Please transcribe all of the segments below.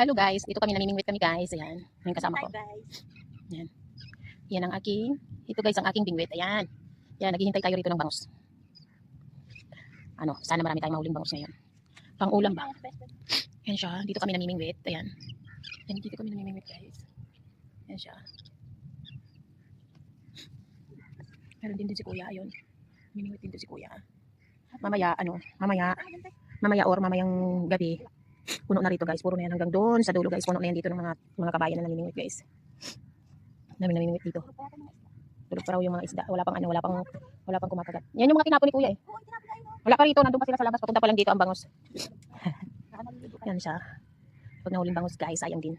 Hello guys, dito kami namimingwit kami guys. Ayan, yung kasama ko. Hi guys. Yan ang aking, ito guys ang aking bingwit. Ayan. Yan, naghihintay tayo rito ng bangus. Ano, sana marami tayong mahuling bangus ngayon. Pang ulam ba? Yan siya, dito kami namimingwit. Ayan. Yan, dito kami namimingwit guys. Yan siya. Meron din din si kuya, ayun. Namimingwit din din si kuya. Mamaya, ano, mamaya, mamaya or mamayang gabi, puno na rito guys. Puro na yan hanggang doon sa dulo guys. Puno na yan dito ng mga mga kabayan na namimingwit guys. Namin namimingwit dito. Tulog pa raw yung mga isda. Wala pang ano, wala pang wala pang kumakagat. Yan yung mga tinapon ni Kuya eh. Wala pa rito, nandun pa sila sa labas. Papunta pa lang dito ang bangus. yan siya. Pag nahuling bangus guys, sayang din.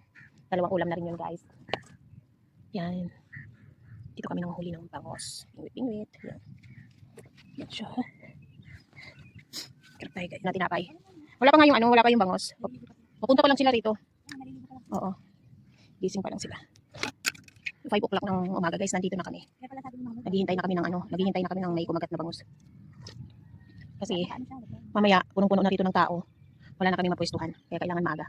Dalawang ulam na rin yun guys. Yan. Dito kami nanghuli ng bangus. Pingwit, pingwit. Yan. Yan siya. Kirap tayo guys. Na tinapay. Wala pa nga yung ano, wala pa yung bangus. Papunta pa lang sila rito. Oo. Gising pa lang sila. 5 o'clock ng umaga guys, nandito na kami. Naghihintay na kami ng ano, naghihintay na kami ng may kumagat na bangus. Kasi mamaya, punong-puno na rito ng tao. Wala na kami mapwestuhan, kaya kailangan maaga.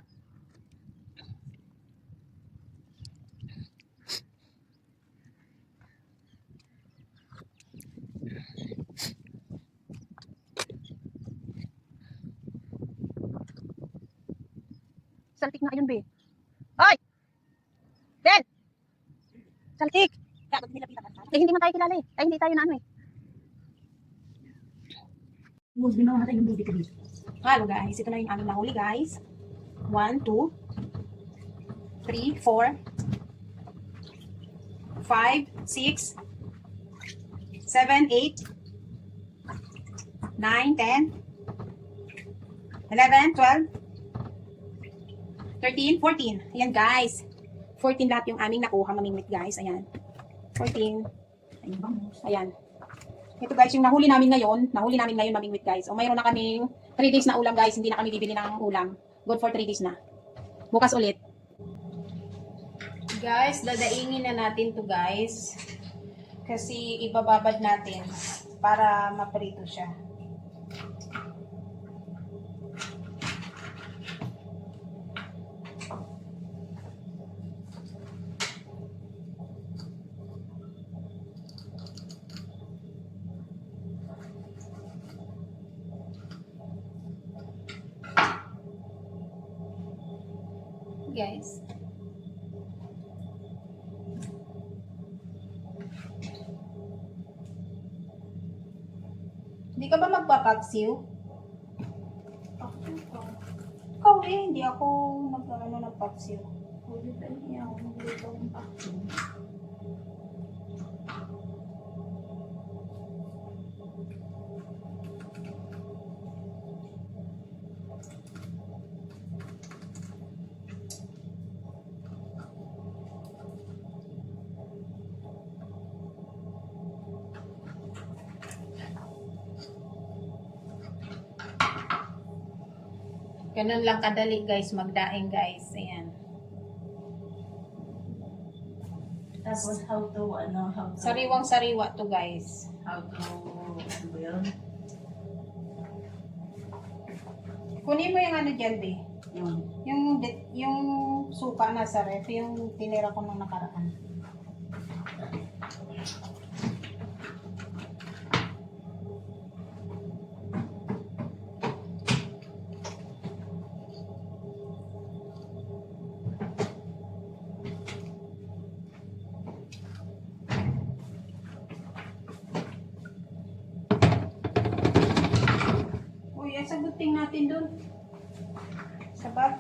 Saltik na ayun, be. Hoy! Ben! Saltik! Eh, hindi man tayo kilala eh. Ay, hindi tayo na ano eh. Halo guys, ito na yung aming nahuli guys. 1, 2, 3, 4, 5, 6, 7, 8, 9, 10, 11, 12, 13, 14. Ayan guys. 14 lahat yung aming nakuha mamingwit guys. Ayan. 14. Ayan. Ito guys, yung nahuli namin ngayon, nahuli namin ngayon mamingwit guys. O mayroon na kaming 3 days na ulam guys, hindi na kami bibili ng ulam. Good for 3 days na. Bukas ulit. Guys, dadaingin na natin to guys. Kasi ibababad natin para maprito siya. Guys, Hindi ka ba magpapaksiw? Ikaw eh, hindi ako nag-ano ng paksiw. Hindi pa niya ako nagluto ng paksiw. Ganun lang kadali guys, magdaing guys. Ayan. Tapos how to, ano, how to, Sariwang sariwa to guys. how to, ano ba yun? Kunin mo yung ano dyan, be. Yung, Yung, yung suka na sa ref, yung tinira ko nung nakaraan. Sagutin natin dun. Sa bag.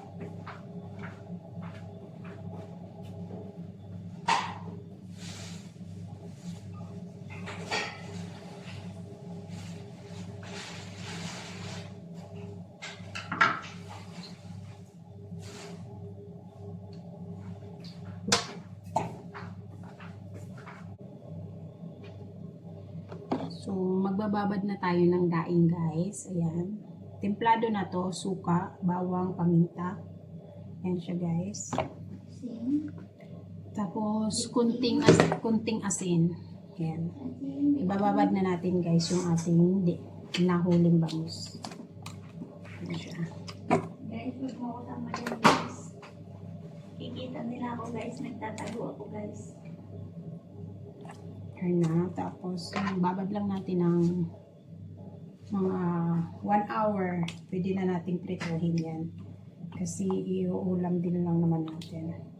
So, magbababad na tayo ng daing guys. Ayan. Templado na to, suka, bawang, paminta. Ayan siya guys. Tapos, kunting, as, kunting asin. Ayan. Ibababad na natin guys yung ating di, nahuling bangus. Ayan siya. makikita nila ako guys, nagtatago ako guys. Ayan na. Tapos, babad lang natin ng mga 1 hour. Pwede na nating prituhin yan. Kasi iuulam din lang naman natin.